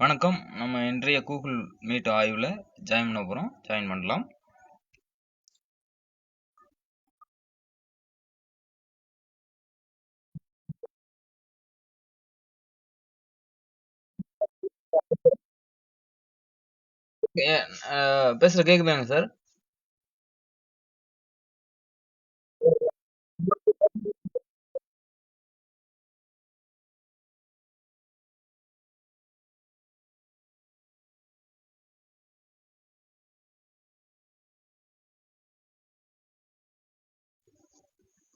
வணக்கம். நம்ம இன்றைய கூகுள் மீட் ஆய்வில் ஜாயின் பண்ண போகிறோம் ஜாயின் பண்ணலாம். பேசுகிற கேட்குதாங்க சார்?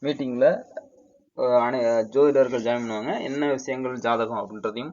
மீட்டிங்கில் அனை ஜோதிடர்கள் ஜாயின் பண்ணுவாங்க. என்ன விஷயங்கள் ஜாதகம் அப்படின்றதையும்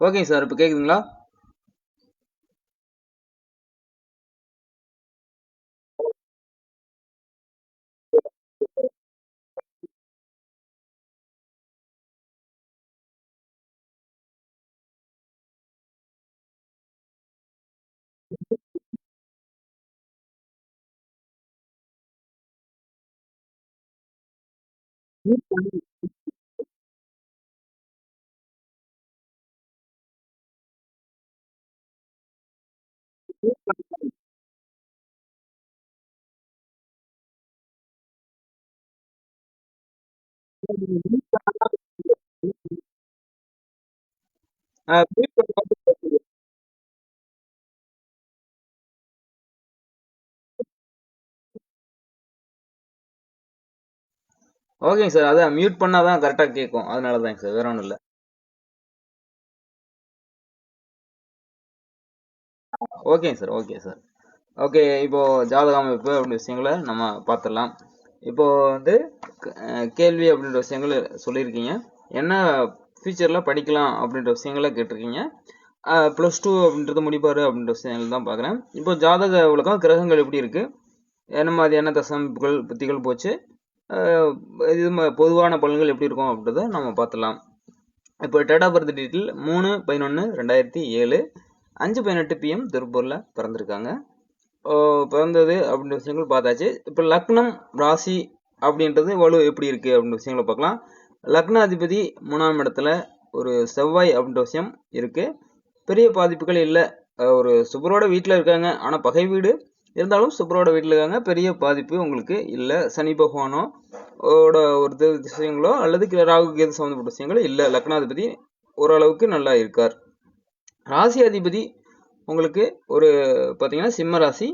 ஓகேங்க சார் இப்போ கேட்குதுங்களா ஓகேங்க சார் அதான் மியூட் பண்ணால் தான் கரெக்டாக கேட்கும் அதனால தாங்க சார் வேற ஒன்றும் இல்லை. ஓகேங்க சார் ஓகே சார் ஓகே இப்போ ஜாதக அமைப்பு அப்படி விஷயங்களை நம்ம பார்த்துடலாம். இப்போ வந்து கேள்வி அப்படின்ற விஷயங்கள் சொல்லியிருக்கீங்க. என்ன ஃபியூச்சரில் படிக்கலாம் அப்படின்ற விஷயங்களை கேட்டிருக்கீங்க. ப்ளஸ் டூ அப்படின்றது முடிப்பார் அப்படின்ற விஷயங்கள் தான் பார்க்குறேன். இப்போ ஜாதக உலகம் கிரகங்கள் எப்படி இருக்குது என்ன மாதிரியான தசமைப்புகள் புத்திகள் போச்சு? இது பொதுவான பலன்கள் எப்படி இருக்கும் அப்படின்றத நம்ம பார்த்துலாம் இப்போ டேட் ஆஃப் பர்த் டீட்டெயில் மூணு பதினொன்று ரெண்டாயிரத்தி ஏழு அஞ்சு பதினெட்டு பிஎம் திருப்பூரில் பிறந்திருக்காங்க. பிறந்தது அப்படின்ற விஷயங்கள் பார்த்தாச்சு. இப்போ லக்னம் ராசி அப்படின்றது வலு எப்படி இருக்குது அப்படின்ற விஷயங்களை பார்க்கலாம். லக்னாதிபதி மூணாம் இடத்துல ஒரு செவ்வாய் அப்படின்ற விஷயம் இருக்குது பெரிய பாதிப்புகள் இல்லை. ஒரு சுபரோட வீட்டில் இருக்காங்க. ஆனால் பகை வீடு. இருந்தாலும் சுப்பரோட வீட்டில் இருக்காங்க. பெரிய பாதிப்பு உங்களுக்கு இல்லை. சனி பகவானோ ஓட ஒரு விஷயங்களோ அல்லது ராகு கேது சம்மந்தப்பட்ட விஷயங்களோ இல்லை. லக்னாதிபதி ஓரளவுக்கு நல்லா இருக்கார். ராசி அதிபதி உங்களுக்கு ஒரு பார்த்தீங்கன்னா சிம்ம ராசி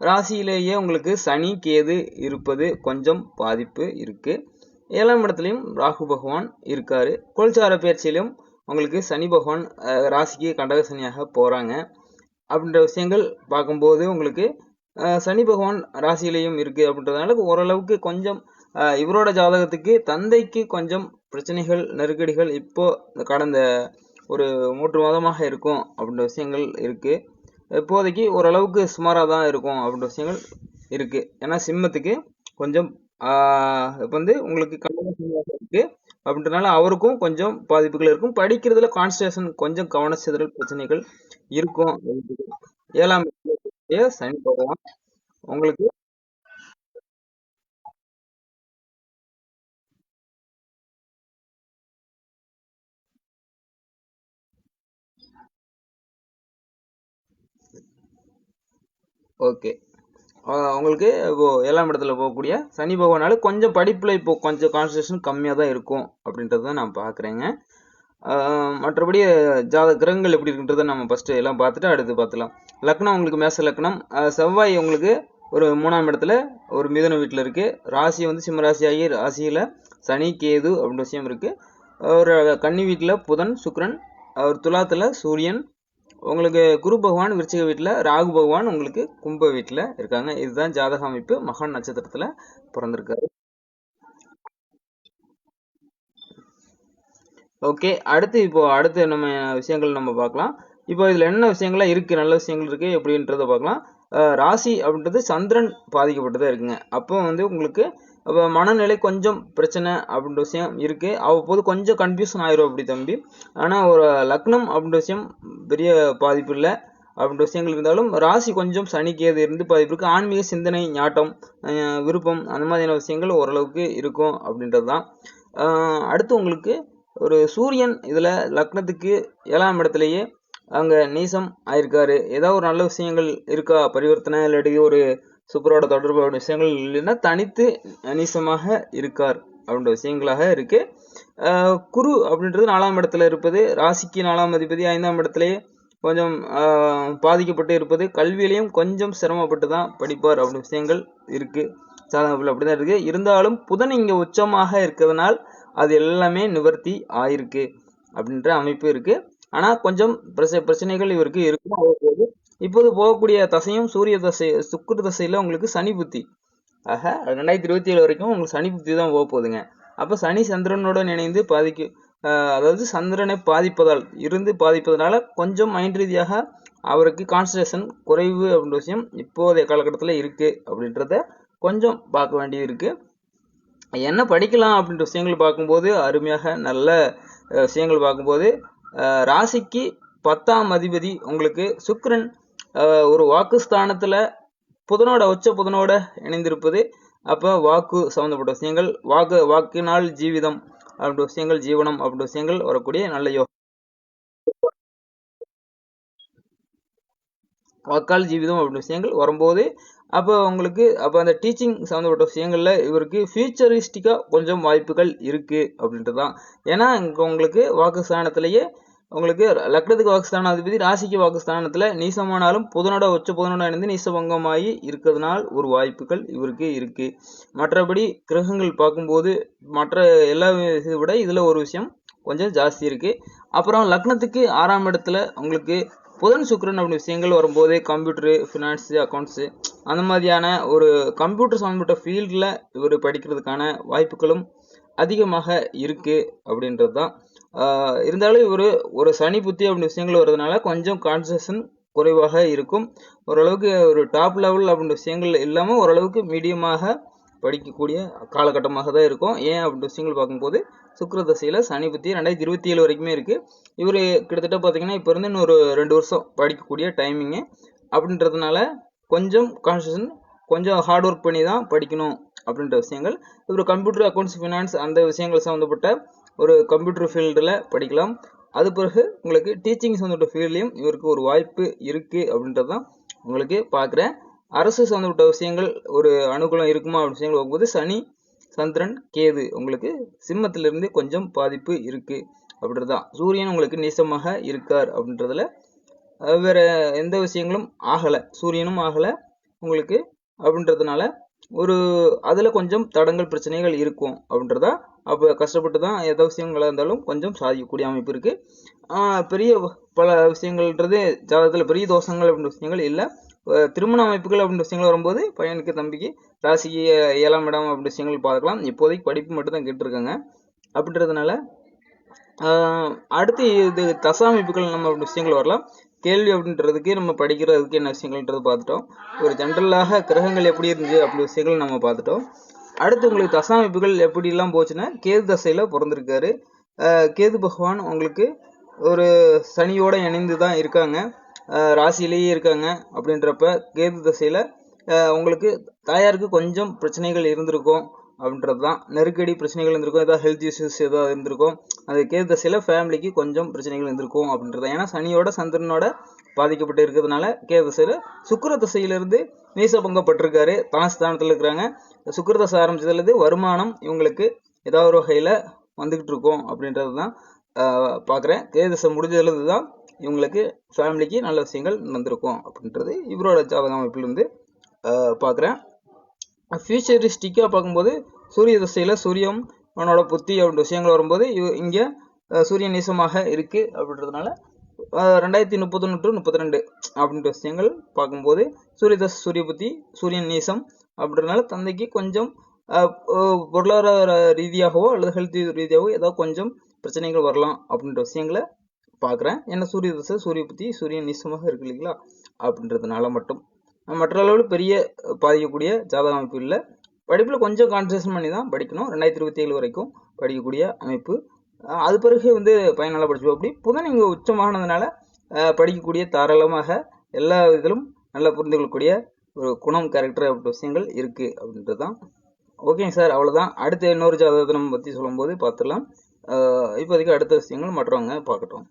ராசியிலேயே உங்களுக்கு சனி கேது இருப்பது கொஞ்சம் பாதிப்பு இருக்குது ஏழாம் இடத்துலையும் ராகு பகவான் இருக்கார். கோல்சார பயிற்சியிலும் உங்களுக்கு சனி பகவான் ராசிக்கு கண்டக சனியாக போகிறாங்க அப்படின்ற விஷயங்கள் பார்க்கும்போது உங்களுக்கு சனி பகவான் ராசியிலையும் இருக்குது அப்படின்றதுனால ஓரளவுக்கு கொஞ்சம் இவரோட ஜாதகத்துக்கு தந்தைக்கு கொஞ்சம் பிரச்சனைகள் நெருக்கடிகள் இப்போ கடந்த ஒரு மூன்று மாதமாக இருக்கும் அப்படின்ற விஷயங்கள் இருக்குது இப்போதைக்கு ஓரளவுக்கு சுமாராக தான் இருக்கும் அப்படின்ற விஷயங்கள் இருக்குது ஏன்னா சிம்மத்துக்கு கொஞ்சம் இப்போ வந்து உங்களுக்கு இருக்கு அப்படின்றனால அவருக்கும் கொஞ்சம் பாதிப்புகள் இருக்கும். படிக்கிறதுல கான்சன்ட்ரேஷன் கொஞ்சம் கவனச்சிதறல் பிரச்சனைகள் இருக்கும். ஏழாம் சனி பகவான் உங்களுக்கு ஓகே. உங்களுக்கு ஏழாம் இடத்துல போகக்கூடிய சனி பகவானால கொஞ்சம் படிப்புல இப்போ கொஞ்சம் கான்சன்ட்ரேஷன் கம்மியாக தான் இருக்கும் அப்படின்றத நான் பார்க்குறேங்க மற்றபடி ஜாத கிரகங்கள் எப்படி இருக்குன்றதை நம்ம ஃபர்ஸ்ட் எல்லாம் பார்த்துட்டு அடுத்து பார்த்துலாம். லக்னம் உங்களுக்கு மேச லக்னம். செவ்வாய் உங்களுக்கு ஒரு மூணாம் இடத்துல ஒரு மிதன வீட்டில் இருக்கு. ராசி வந்து சிம்மராசி ஆகி ராசியில் சனி கேது அப்படின்ற விஷயம் இருக்கு. ஒரு கன்னி வீட்டில் புதன் சுக்ரன் ஒரு துலாத்தில் சூரியன் உங்களுக்கு குரு பகவான் விருச்சிக வீட்டில் ராகு பகவான் உங்களுக்கு கும்ப வீட்டில் இருக்காங்க. இதுதான் ஜாதக அமைப்பு. மகான் நட்சத்திரத்துல பிறந்திருக்காரு. ஓகே அடுத்து இப்போ அடுத்து நம்ம விஷயங்கள் நம்ம பார்க்கலாம். இப்போ இதுல என்ன விஷயங்கள்லாம் இருக்கு? நல்ல விஷயங்கள் இருக்கு எப்படின்றத பார்க்கலாம். ராசி அப்படின்றது சந்திரன் பாதிக்கப்பட்டதாக இருக்குங்க. அப்போ வந்து உங்களுக்கு அப்போ மனநிலை கொஞ்சம் பிரச்சனை அப்படின்ற விஷயம் இருக்குது அவ்வப்போது கொஞ்சம் கன்ஃபியூஷன் ஆயிரும் அப்படி தம்பி. ஆனால் ஒரு லக்னம் அப்படின்ற விஷயம் பெரிய பாதிப்பு இல்லை. அப்படின்ற விஷயங்கள் இருந்தாலும் ராசி கொஞ்சம் சனிக்கேது இருந்து பாதிப்பு இருக்குது ஆன்மீக சிந்தனை ஞாட்டம் விருப்பம் அந்த மாதிரியான விஷயங்கள் ஓரளவுக்கு இருக்கும் அப்படின்றது தான் அடுத்து உங்களுக்கு ஒரு சூரியன் இதில் லக்னத்துக்கு ஏழாம் இடத்துலையே அங்கே நீசம் ஆயிருக்காரு. ஏதாவது ஒரு நல்ல விஷயங்கள் இருக்கா? பரிவர்த்தனை இல்லாட்டி ஒரு சூப்பரோட தொடர்பு விஷயங்கள் இல்லைன்னா தனித்து அனிசமாக இருக்கார் அப்படின்ற விஷயங்களாக இருக்கு. குரு அப்படின்றது நாலாம் இடத்துல இருப்பது ராசிக்கு நாலாம் அதிபதி ஐந்தாம் இடத்துலயே கொஞ்சம் பாதிக்கப்பட்டு இருப்பது கல்வியிலையும் கொஞ்சம் சிரமப்பட்டு தான் படிப்பார் அப்படின்ற விஷயங்கள் இருக்கு. சாதகத்தில் அப்படிதான் இருக்கு. இருந்தாலும் புதன் இங்க உச்சமாக இருக்கிறதுனால் அது எல்லாமே நிவர்த்தி ஆயிருக்கு அப்படின்ற அமைப்பு இருக்கு. ஆனா கொஞ்சம் பிரச்சனைகள் இவருக்கு இருக்கும் அவ்வப்போது இப்போது போகக்கூடிய தசையும் சூரிய தசை சுக்கிர தசையில் உங்களுக்கு சனி புத்தி. ஆக ரெண்டாயிரத்தி இருபத்தி ஏழு வரைக்கும் உங்களுக்கு சனி புத்தி தான் போக போகுதுங்க. அப்போ சனி சந்திரனுடன் இணைந்து பாதிக்கு அதாவது சந்திரனை பாதிப்பதால் இருந்து பாதிப்பதனால கொஞ்சம் மைண்ட் ரீதியாக அவருக்கு கான்சன்ட்ரேஷன் குறைவு அப்படின்ற விஷயம் இப்போதைய காலகட்டத்தில் இருக்குது அப்படின்றத கொஞ்சம் பார்க்க வேண்டியது இருக்குது என்ன படிக்கலாம் அப்படின்ற விஷயங்கள் பார்க்கும்போது அருமையாக நல்ல விஷயங்கள் பார்க்கும்போது ராசிக்கு பத்தாம் அதிபதி உங்களுக்கு சுக்ரன் ஒரு வாக்கு ஸ்தானத்துல புதனோட உச்ச புதனோட இணைந்திருப்பது அப்ப வாக்கு சம்பந்தப்பட்ட விஷயங்கள் வாக்கு வாக்கினால் ஜீவிதம் அப்படின்ற விஷயங்கள் ஜீவனம் அப்படின்ற விஷயங்கள் வரக்கூடிய நல்ல யோகம் வாக்கால் ஜீவிதம் அப்படின்ற விஷயங்கள் வரும்போது அப்போ உங்களுக்கு அப்போ அந்த டீச்சிங் சம்மந்தப்பட்ட விஷயங்கள்ல இவருக்கு ஃபியூச்சரிஸ்டிக்காக கொஞ்சம் வாய்ப்புகள் இருக்கு அப்படின்றதுதான். ஏன்னா இங்கே உங்களுக்கு வாக்குஸ்தானத்திலேயே உங்களுக்கு லக்னத்துக்கு வாக்குஸ்தானாதிபதி ராசிக்கு வாக்குஸ்தானத்தில் நீசமானாலும் புதனோட உச்ச புதனோட இணைந்து நீசபங்கமாகி இருக்கிறதுனால் ஒரு வாய்ப்புகள் இவருக்கு இருக்கு. மற்றபடி கிரகங்கள் பார்க்கும்போது மற்ற எல்லா இதை விட இதில் ஒரு விஷயம் கொஞ்சம் ஜாஸ்தி இருக்கு. அப்புறம் லக்னத்துக்கு ஆறாம் இடத்துல உங்களுக்கு புதன் சுக்ரன் அப்படி விஷயங்கள் வரும்போது கம்ப்யூட்டரு ஃபினான்ஸு அக்கௌண்ட்ஸு அந்த மாதிரியான ஒரு கம்ப்யூட்டர் சம்மந்தப்பட்ட ஃபீல்டில் இவர் படிக்கிறதுக்கான வாய்ப்புகளும் அதிகமாக இருக்குது அப்படின்றது தான் இருந்தாலும் இவர் ஒரு சனி புத்தி அப்படின்னு விஷயங்கள் வர்றதுனால கொஞ்சம் கான்சன்ட்ரேஷன் குறைவாக இருக்கும். ஓரளவுக்கு ஒரு டாப் லெவல் அப்படின்ற விஷயங்கள் இல்லாமல் ஓரளவுக்கு மீடியமாக படிக்கக்கூடிய காலகட்டமாக தான் இருக்கும். ஏன் அப்படின்ற விஷயங்கள் பார்க்கும்போது சுக்கர தசையில் சனி புத்தி ரெண்டாயிரத்தி இருபத்தி ஏழு வரைக்குமே இருக்குது இவர் கிட்டத்தட்ட பார்த்தீங்கன்னா இப்போ இருந்து இன்னொரு ரெண்டு வருஷம் படிக்கக்கூடிய டைமிங்கு அப்படின்றதுனால கொஞ்சம் கான்சன்ட்ரேஷன் கொஞ்சம் ஹார்ட் ஒர்க் பண்ணி தான் படிக்கணும் அப்படின்ற விஷயங்கள். இவர் கம்ப்யூட்டர் அக்கௌண்ட்ஸ் ஃபினான்ஸ் அந்த விஷயங்கள் சம்மந்தப்பட்ட ஒரு கம்ப்யூட்டர் ஃபீல்டில் படிக்கலாம். அது பிறகு உங்களுக்கு டீச்சிங் சம்மந்தப்பட்ட ஃபீல்ட்லையும் இவருக்கு ஒரு வாய்ப்பு இருக்குது அப்படின்றது தான் உங்களுக்கு பார்க்குறேன் அரசு சம்மந்தப்பட்ட விஷயங்கள் ஒரு அனுகூலம் இருக்குமா அப்படின்னு விஷயங்கள் போகும்போது சனி சந்திரன் கேது உங்களுக்கு சிம்மத்திலிருந்து கொஞ்சம் பாதிப்பு இருக்குது அப்படின்றது. தான் சூரியன் உங்களுக்கு நேசமாக இருக்கார் அப்படின்றதுல வேறு எந்த விஷயங்களும் ஆகலை. சூரியனும் ஆகலை உங்களுக்கு அப்படின்றதுனால ஒரு அதில் கொஞ்சம் தடங்கள் பிரச்சனைகள் இருக்கும் அப்படின்றதா அப்போ கஷ்டப்பட்டு தான் எந்த விஷயங்களாக இருந்தாலும் கொஞ்சம் சாதிக்கக்கூடிய அமைப்பு இருக்கு. பெரிய பல விஷயங்கள்ன்றது ஜாதகத்தில் பெரிய தோஷங்கள் அப்படின்ற விஷயங்கள் இல்லை. திருமண அமைப்புகள் அப்படின்ற விஷயங்கள் வரும்போது பையனுக்கு தம்பிக்கு ராசிக்கு ஏழாம் இடம் அப்படின்ற விஷயங்கள் பார்க்கலாம். இப்போதைக்கு படிப்பு மட்டும் தான் கேட்டிருக்காங்க. அப்படின்றதுனால அடுத்து இது தசா அமைப்புகள் நம்ம அப்படி விஷயங்கள் வரலாம். கேள்வி அப்படின்றதுக்கு நம்ம படிக்கிறதுக்கு என்ன விஷயங்கள்ன்றது பார்த்துட்டோம். ஒரு ஜென்ரலாக கிரகங்கள் எப்படி இருந்துச்சு அப்படி விஷயங்கள் நம்ம பார்த்துட்டோம். அடுத்து உங்களுக்கு தசாமைப்புகள் எப்படிலாம் போச்சுன்னா கேது தசையில் பிறந்திருக்காரு. கேது பகவான் உங்களுக்கு ஒரு சனியோட இணைந்து தான் இருக்காங்க ராசியிலேயே இருக்காங்க அப்படின்றப்ப கேது தசையில் உங்களுக்கு தாயாருக்கு கொஞ்சம் பிரச்சனைகள் இருந்திருக்கும். அப்படின்றது தான் நெருக்கடி பிரச்சனைகள் இருந்திருக்கும். ஏதாவது ஹெல்த் இஷ்யூஸ் ஏதாவது இருந்திருக்கும். அது சில ஃபேமிலிக்கு கொஞ்சம் பிரச்சனைகள் இருந்திருக்கும் அப்படின்றது தான். ஏன்னா சனியோட சந்திரனோட பாதிக்கப்பட்டு இருக்கிறதுனால கேது திசையில சுக்கிர திசையிலிருந்து நீசபங்கப்பட்டிருக்காரு தனஸ்தானத்தில் இருக்கிறாங்க. சுக்கர தசை ஆரம்பிச்சதுலேருந்து வருமானம் இவங்களுக்கு ஏதாவது ஒரு வகையில் வந்துக்கிட்டு இருக்கும் அப்படின்றது தான் பார்க்குறேன் கேது முடிஞ்சதுலேருந்து தான் இவங்களுக்கு ஃபேமிலிக்கு நல்ல விஷயங்கள் நடந்திருக்கும் அப்படின்றது இவரோட ஜாதக அமைப்பிலிருந்து பார்க்குறேன் ஃபியூச்சரிஸ்டிக்காக பார்க்கும்போது சூரிய திசையில் சூரியன் அவனோட புத்தி அப்படின்ற விஷயங்கள் வரும்போது இவ இங்கே சூரியன் நீசமாக இருக்குது அப்படின்றதுனால ரெண்டாயிரத்தி முப்பத்தொன்று டு முப்பத்தி ரெண்டு அப்படின்ற விஷயங்கள் பார்க்கும்போது சூரிய சூரிய புத்தி சூரியன் நீசம் அப்படின்றனால தந்தைக்கு கொஞ்சம் பொருளாதார ரீதியாகவோ அல்லது ஹெல்த் ரீதியாகவோ ஏதோ கொஞ்சம் பிரச்சனைகள் வரலாம் அப்படின்ற விஷயங்களை பார்க்குறேன். ஏன்னா சூரிய தசை சூரிய புத்தி சூரியன் நீசமாக இருக்கு இல்லைங்களா? அப்படின்றதுனால மட்டும். மற்ற அளவில் பெரிய பாதிக்கக்கூடிய ஜாதக அமைப்பு இல்லை. படிப்பில் கொஞ்சம் கான்சன்ட்ரேஷன் பண்ணி தான் படிக்கணும். ரெண்டாயிரத்தி இருபத்தி ஏழு வரைக்கும் படிக்கக்கூடிய அமைப்பு. அது பிறகு வந்து பையன் நல்லா படிச்சுப்போம் அப்படி புதன் இங்கே உச்சமானதுனால படிக்கக்கூடிய தாராளமாக எல்லா இதிலும் நல்லா புரிந்து கொள்ளக்கூடிய ஒரு குணம் கேரக்டர் அப்படின்ற விஷயங்கள் இருக்குது அப்படின்றது தான் ஓகேங்க சார். அவ்வளோதான் அடுத்த இன்னொரு ஜாதகத்தை நம்ம பற்றி சொல்லும்போது பார்த்துடலாம். இப்போதைக்கு அடுத்த விஷயங்கள் மற்றவங்க பார்க்கட்டும்.